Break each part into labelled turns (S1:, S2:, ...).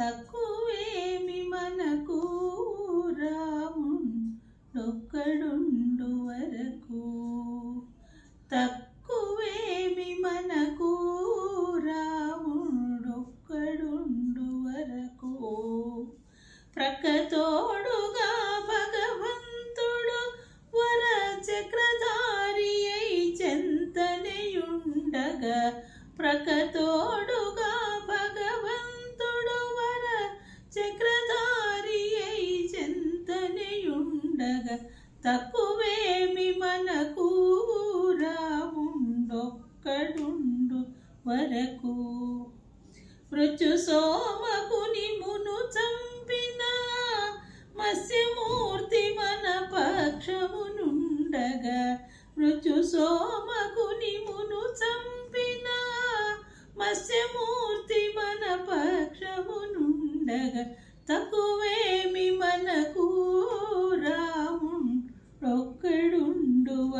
S1: తక్కువేమి మనకు? రాముండొక్కడుండు వరకు. తక్కువేమి మనకు? రాముండొక్కడుండు వరకు. ప్రక్కతోడుగా భగవంతుడు వర చక్రధారి అయి చెంతనయుండగా ప్రకతోడు తక్కువేమి మనకు? రాముండొక్కడుండు వరకు. మృత్యు సోమకుని మును చంపిన మత్స్యమూర్తి మన పక్షమునుండగా. మృత్యు సోమకుని మును చంపిన మత్స్యమూర్తి మన పక్షమునుండగా. తక్కువేమి మనకు?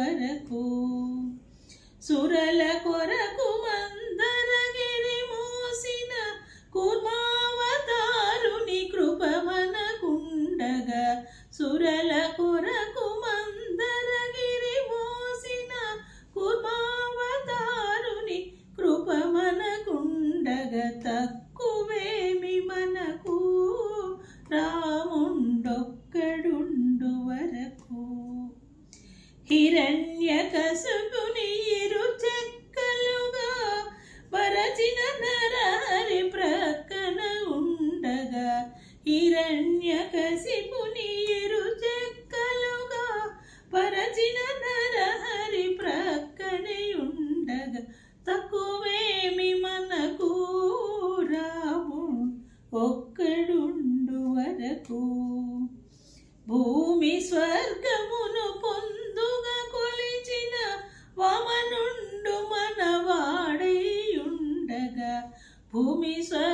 S1: వరకు సురల కొరకు మందరగిరి హిరణ్యకశిపుని ఇరు చెక్కలుగా పరచిన నరహరి ప్రక్కనే ఉండగా తక్కువేమి మనకు రాము ఒక్కడుండు వరకు. భూమి స్వర్గమును పొందుగా కొలిచిన వమనుండు మనవాడైయుండగా భూమి స్వర్గమును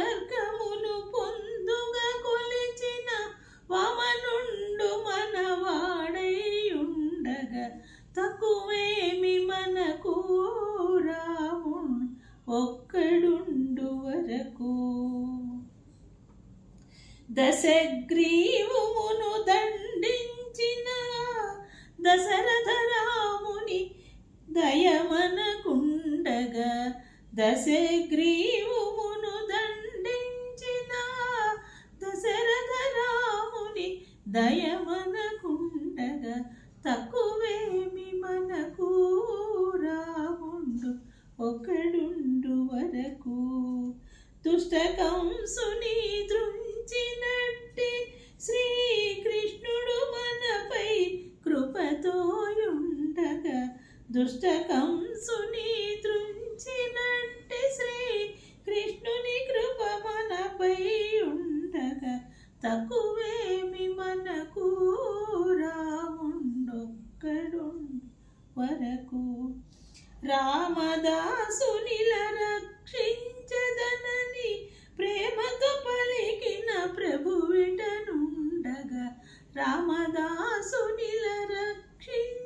S1: దశగ్రీవుమును దండించిన దశరథరాముని దయమనకుండగా దశగ్రీవుమును దండించిన దశరథరాముని దయమనకుండగా తక్కువేమి మనకు రాముండు ఒకడుండు వరకు. దుష్టకంసుని దృంచినట్టి దుష్టకంసుని తృంచినంటే శ్రీ కృష్ణుని కృప మనపై ఉండగా తక్కువేమి మనకు రాముండొక్కడు వరకు రామదాసునిల రక్షించదనని ప్రేమతో పలికిన ప్రభు విటనుండగా. రామదాసునిల రక్షించ